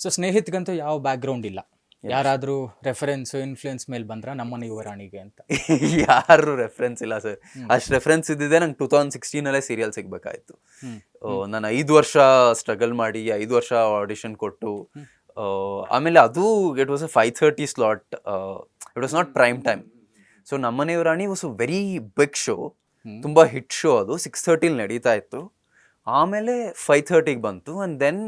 So ಸ್ನೇಹಿತಗಂತೂ ಯಾವ background ಇಲ್ಲ. ಯಾರಾದರೂ ರೆಫರೆನ್ಸ್ ಇನ್ಫ್ಲೂಯೆನ್ಸ್ ಮೇಲೆ ಬಂದ್ರ ನಮ್ಮನೆ ಯುವರಾಣಿಗೆ ಅಂತ. ಯಾರು ರೆಫರೆನ್ಸ್ ಇಲ್ಲ ಸರ್. ಅಷ್ಟು ರೆಫರೆನ್ಸ್ ಇದ್ದಿದ್ದೆ ನಂಗೆ ಟೂ ತೌಸಂಡ್ ಸಿಕ್ಸ್ಟೀನಲ್ಲೇ ಸೀರಿಯಲ್ ಸಿಗ್ಬೇಕಾಯ್ತು. ನಾನು ಐದು ವರ್ಷ ಸ್ಟ್ರಗಲ್ ಮಾಡಿ ಐದು ವರ್ಷ ಆಡಿಷನ್ ಕೊಟ್ಟು ಆಮೇಲೆ ಅದು it was a five thirty slot it was not prime time so Nammane Rani was a very big show. ತುಂಬ ಹಿಟ್ ಶೋ ಅದು. ಸಿಕ್ಸ್ ತರ್ಟಿಲಿ ನಡೀತಾ ಇತ್ತು. ಆಮೇಲೆ ಫೈವ್ ಥರ್ಟಿಗೆ ಬಂತು. ಆ್ಯಂಡ್ ದೆನ್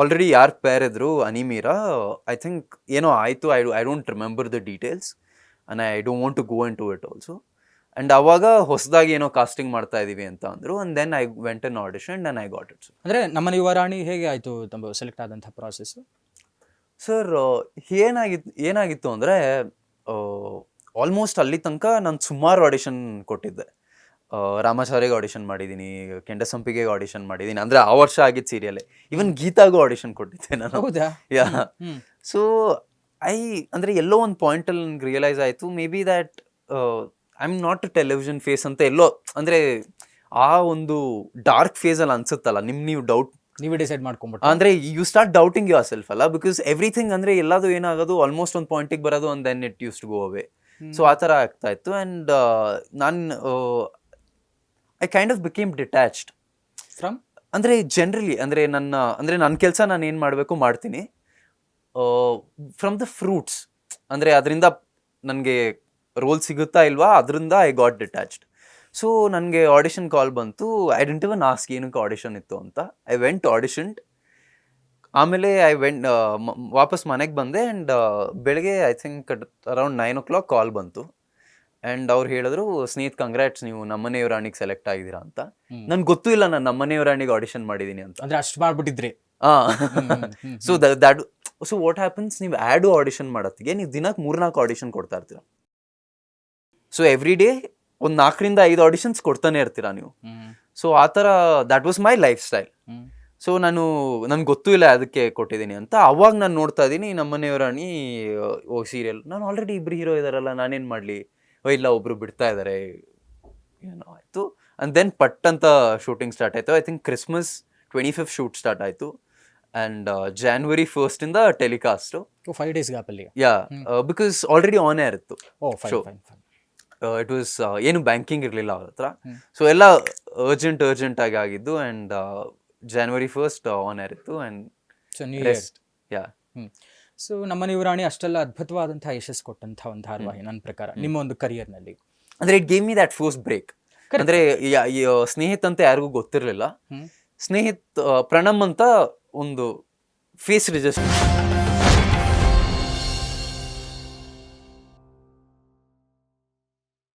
ಆಲ್ರೆಡಿ ಯಾರು ಪೇರ್ ಇದ್ರು ಅನಿಮೀರಾ ಐ ಥಿಂಕ್ ಏನೋ ಆಯಿತು. I I don't remember the details and I don't want to go into it also and ಅವಾಗ ಹೊಸದಾಗಿ ಏನೋ ಕಾಸ್ಟಿಂಗ್ ಮಾಡ್ತಾ ಇದ್ದೀವಿ ಅಂತ ಅಂದರು. And then I went on audition and I got it ಅಂದ್ರೆ ನಮ್ಮ ಯುವರಾಣಿ ಹೇಗೆ ಆಯಿತು ತಮ್ಮ ಸೆಲೆಕ್ಟ್ ಆದಂಥ ಪ್ರಾಸೆಸ್ಸು ಸರ್ ಏನಾಗಿತ್ತು ಏನಾಗಿತ್ತು ಅಂದರೆ ಆಲ್ಮೋಸ್ಟ್ ಅಲ್ಲಿ ತನಕ ನಾನು ಸುಮಾರು ಆಡಿಷನ್ ಕೊಟ್ಟಿದ್ದೆ. ರಾಮಾಚಾರ್ಯಗೆ ಆಡಿಷನ್ ಮಾಡಿದ್ದೀನಿ ಕೆಂಡಸಂಪಿಗೆ ಆಡಿಷನ್ ಮಾಡಿದ್ದೀನಿ ಅಂದರೆ ಆ ವರ್ಷ ಆಗಿದ್ದು ಸೀರಿಯಲ್ಲೇ ಈವನ್ ಗೀತಾಗೂ ಆಡಿಷನ್ ಕೊಟ್ಟಿದ್ದೆ ನಾನು. ಹೌದಾ? ಯಾ ಸೊ ಐ ಅಂದರೆ ಎಲ್ಲೋ ಒಂದು ಪಾಯಿಂಟಲ್ಲಿ ನನಗೆ ರಿಯಲೈಸ್ ಆಯಿತು. Maybe that I am not television face ಅಂತ ಎಲ್ಲೋ ಅಂದರೆ ಆ ಒಂದು ಡಾರ್ಕ್ ಫೇಸಲ್ಲಿ ಅನ್ಸುತ್ತಲ್ಲ ನಿಮ್ಮ ನೀವು ಡೌಟ್ ನೀವೇ ಡಿಸೈಡ್ ಮಾಡ್ಕೊಂಬಿಟ್ಟು ಅಂದರೆ you start doubting yourself ಅಲ್ಲ ಬಿಕಾಸ್ ಎವ್ರಿಥಿಂಗ್ ಅಂದ್ರೆ ಎಲ್ಲದು ಏನಾಗೋದು ಆಲ್ಮೋಸ್ಟ್ ಒಂದು ಪಾಯಿಂಟಿಗೆ ಬರೋದು ಒಂದು then it use to go away so ಆ ಥರ ಆಗ್ತಾ ಇತ್ತು. ಆ್ಯಂಡ್ ನಾನು I kind of became detached from ಅಂದರೆ ಜನ್ರಲಿ ಅಂದರೆ ನನ್ನ ಅಂದರೆ ನನ್ನ ಕೆಲಸ ನಾನು ಏನು ಮಾಡಬೇಕು ಮಾಡ್ತೀನಿ. ಫ್ರಮ್ ದ ಫ್ರೂಟ್ಸ್ ಅಂದರೆ ಅದರಿಂದ ನನಗೆ ರೋಲ್ ಸಿಗುತ್ತಾ ಇಲ್ವಾ? ಅದರಿಂದ ಐ ಗಾಟ್ ಡಿಟ್ಯಾಚ್ಡ್ ಸೊ ನನಗೆ ಆಡಿಷನ್ ಕಾಲ್ ಬಂತು. ಐ ಡೆಂಟ್ ಇವನ್ ಆಸ್ಕ್ ಏನಕ್ಕೆ ಆಡಿಷನ್ ಇತ್ತು ಅಂತ. ಐ ವೆಂಟ್ ಆಡಿಷನ್ ಆಮೇಲೆ ಐ ವೆಂಟ್ ವಾಪಸ್ ಮನೆಗೆ ಬಂದೆ ಆ್ಯಂಡ್ ಬೆಳಗ್ಗೆ I think around nine o'clock call ಬಂತು. ಆ್ಯಂಡ್ ಅವ್ರು ಹೇಳಿದ್ರು ಸ್ನೇಹಿತ್ ಕಂಗ್ರಾಟ್ಸ್ ನೀವು ನಮ್ಮನೆಯವ್ರ ರಾಣಿಗೆ ಸೆಲೆಕ್ಟ್ ಆಗಿದ್ದೀರಾ ಅಂತ. ನನ್ಗೆ ಗೊತ್ತೂ ಇಲ್ಲ ನಾನು ನಮ್ಮ ರಾಣಿಗೆ ಆಡಿಷನ್ ಮಾಡಿದ್ದೀನಿ ಅಂತ. ಅಂದ್ರೆ ಅಷ್ಟು ಮಾಡ್ಬಿಟ್ಟಿದ್ರಿ. ಹಾಂ so that so what happens ನೀವು ಆ್ಯಡು ಆಡಿಷನ್ ಮಾಡೋತ್ತಿಗೆ ನೀವು ದಿನಕ್ಕೆ ಮೂರ್ನಾಲ್ಕು ಆಡಿಷನ್ ಕೊಡ್ತಾ ಇರ್ತೀರ. ಸೊ ಎವ್ರಿ ಡೇ ಒಂದು ನಾಲ್ಕರಿಂದ ಐದು ಆಡಿಷನ್ಸ್ ಕೊಡ್ತಾನೆ ಇರ್ತೀರಾ ನೀವು. ಸೊ ಆ ಥರ that was my lifestyle so ನಾನು ನನ್ಗೆ ಗೊತ್ತೂ ಇಲ್ಲ ಅದಕ್ಕೆ ಕೊಟ್ಟಿದ್ದೀನಿ ಅಂತ. ಅವಾಗ ನಾನು ನೋಡ್ತಾ ಇದ್ದೀನಿ ನಮ್ಮನೆಯವರಾಣಿ ಓ ಸೀರಿಯಲ್ ನಾನು ಆಲ್ರೆಡಿ ಇಬ್ರು ಹೀರೋ ಇದಾರಲ್ಲ ನಾನೇನು ಮಾಡಲಿ? ಇಲ್ಲ ಒಬ್ರು ಬಿಡ್ತಾ ಇದ್ದಾರೆ ಏನೋ ಆಯಿತು. ಆ್ಯಂಡ್ ದೆನ್ ಪಟ್ ಅಂತ ಶೂಟಿಂಗ್ ಸ್ಟಾರ್ಟ್ ಆಯಿತು. I think Christmas twenty fifth shoot start ಆಯಿತು ಆ್ಯಂಡ್ ಜಾನ್ವರಿ ಫಸ್ಟಿಂದ ಟೆಲಿಕಾಸ್ಟು ಫೈವ್ ಡೇಸ್ ಗ್ಯಾಪಲ್ಲಿ yeah because already on air ಇತ್ತು. ಓ ಫೈನ್ ಇಟ್ ವಾಸ್ ಏನು ಬ್ಯಾಂಕಿಂಗ್ ಇರಲಿಲ್ಲ ಅವ್ರ ಹತ್ರ. ಸೊ ಎಲ್ಲ ಅರ್ಜೆಂಟ್ ಅರ್ಜೆಂಟ್ ಆಗಿ ಆಗಿದ್ದು and January first on air ಇತ್ತು ಆ್ಯಂಡ್ ಸೊ ಯಾ ಸೊ ನಮ್ಮ ಯುವರಾಣಿ ಅಷ್ಟೆಲ್ಲ ಅದ್ಭುತವಾದಂತಹ ಯಶಸ್ಸು ಕೊಟ್ಟಂತಹ ಒಂದು ಧಾರಾವಾಹಿ ನನ್ನ ಪ್ರಕಾರ ನಿಮ್ಮ ಒಂದು ಕರಿಯರ್ನಲ್ಲಿ ಅಂದ್ರೆ it gave me that first break ಅಂದ್ರೆ ಸ್ನೇಹಿತ್ ಅಂತ ಯಾರಿಗೂ ಗೊತ್ತಿರಲಿಲ್ಲ. ಸ್ನೇಹಿತ್ ಪ್ರಣಮ್ ಅಂತ ಒಂದು ಫೇಸ್ ರಿಜಿಸ್ಟರ್